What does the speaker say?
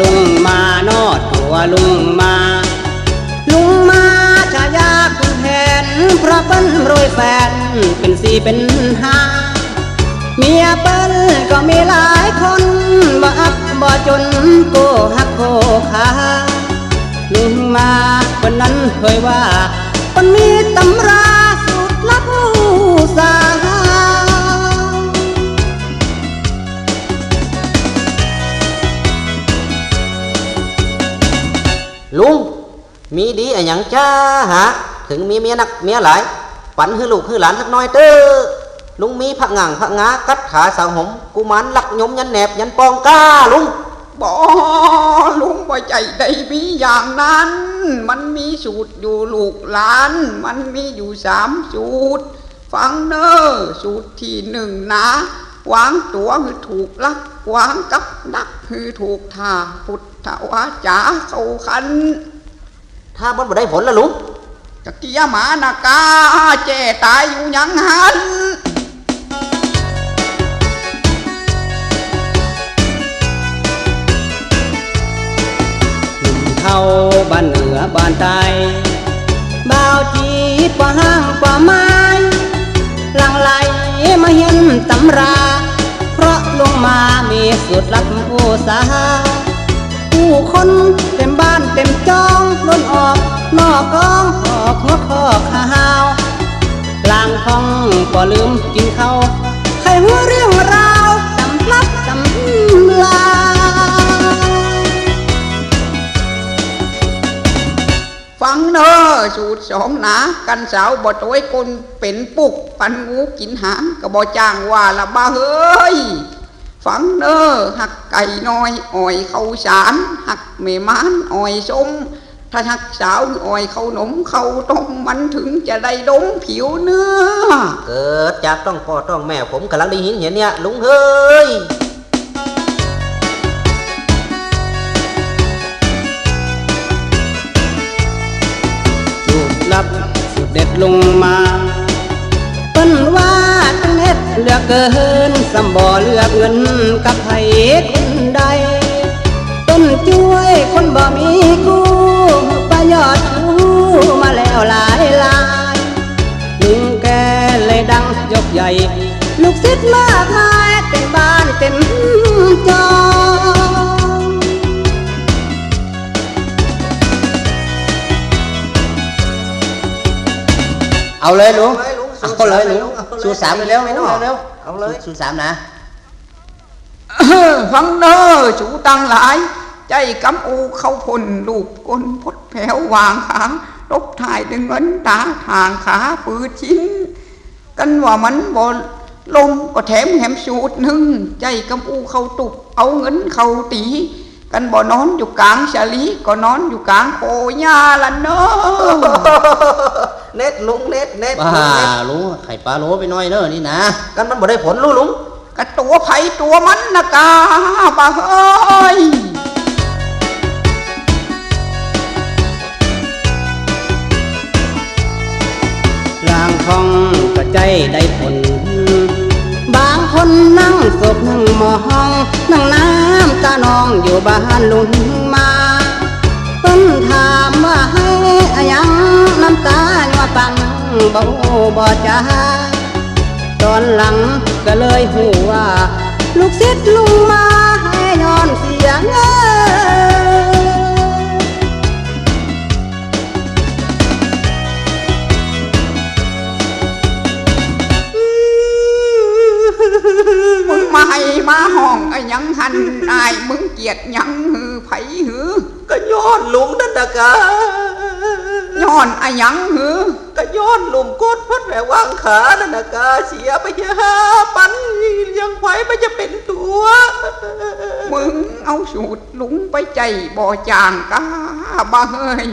ลุงมานอดตัวลุงมา ลุงมาชายาคุณแทนเพราะเปิ้นรวยแฟนเป็นสี่เป็นห้าเมียเปิ้ลก็มีหลายคนบ่อับบ่จนโกหักโกขาลุงมาคนนั้นเคยว่า ลุงมีดีอะหยังจ้าฮะถึงมีเมียนักเมียหลายปันให้ลูกให้หลานสักน้อยเด้อลุงมีผักหงังผักงากัดขาสาวหมกุมารลักยมยันแหนบยันปองก้าลุงบอลุงบ่ใจได้มีอย่างนั้น มันมีสูตรอยู่ลูกหลาน มันมีอยู่สามสูตร ฟังเนอสูตรที่หนึ่งนะวางตัวคือถูกลักวางกับดักคือถูกท่าพุทธ วาจาเข้าคัน ถ้ามันบ่ได้ผลละลุงกะเกียหมานากาแจ้ตายอยู่หยังหันหนุ่มเท่าบ้านเหนือบ้านใต้บ่าวจีดกว่าห้างกว่าไม้หลังไหลมาเห็นตำรา เพราะลงมามีสูตรลับผู้สาวผู้ คนเต็มบ้านเต็มจองล้นออก นอกกองออกหัวข้อข้าวกลางท้องก็ลืมกินข้าวใครหัวเรื่องราวตำลับตำลาฟังเนอสูตรสองหนากันสาวบ่ตัวคนเป็นปุก ปันงูกินหางก็บ่จ้างว่าละบ้าเฮ้ย ฟังเนอหักไก่น้อยอ่อยเข้าสารหักเมมานอ่อยสมถ้าหักสาวอ่อยเข้าหนมเข้าต้มมันถึงจะได้ดมผิวเนื้อ เกิดจากต้องพ่อต้องแม่ผมกำลังได้ยินเห็นเนี่ยลุงเฮ้ยสูตรลับสูตรเด็ดลงมาเปิ้นว่าจัง เหลือกเกินสำบ่เลือกเงินกับไผคนใด ต้นช่วยคนบ่มีกู้ประยชน์ชูมาแล้วหลายหลายลุงแกเลยดังยกใหญ่ ลูกศิษย์มากมายเต็มบ้านเต็มจอเอาเลยลุง เอาเลยลุงเอาเลยลุงเอาเลยสูตรสามเร็วไม่เร็ต้วองเร็วเอาเลยสูตรสามนะฟังเนอจูตังหลาย ใจกำอูเข้าพลลูกกลพดแผววางขางรบถ่ายดึงเงินตาทางขาปืดชิ้น กันว่ามันบอลมก็แถมแหมสูตรหนึ่งใจกำอูเข้าตุบเอาเงินเข้าตีกันบ่นอนอยู่กลางชาลีก็นอนอยู่กลางโคหญ้าละเนอ เน็ตลุงเน็ตเน็ตบ้าลุงเน็ตลุงไข่ปลาโลไปหน่อยเนอะนี่นะกันมันบ่ได้ผลลุงลุงกะตัวไผตัวมันนะกาบ่าเฮ้ยร่างทองก็ใจได้ผลบางคนนั่งศพนั่งมองนั่งน้ำตานองอยู่บ้านลุงมา ต้นถามว่าให้อะยังน้ำตา ว่าปังบ่บ่จ้าตอนหลังก็เลยหูว่า ลูกศิษย์ลุงมาให้ย้อนเสียงเงินมึงมาให้มาห้องไอ้ยังหันอายมึงเกียดยังหือไผหือก็ย้อนลุงนั่นนะกะย้อนไอ้ยังหือ ก็ย้อนหลุมโคตรพัดแหววางขานั่นนะกาเสียไปเยอะปันยังไฟมันจะเป็นตัว มึงเอาสูตรลุงไปใจบ่อจางกาบ่เฮ้ย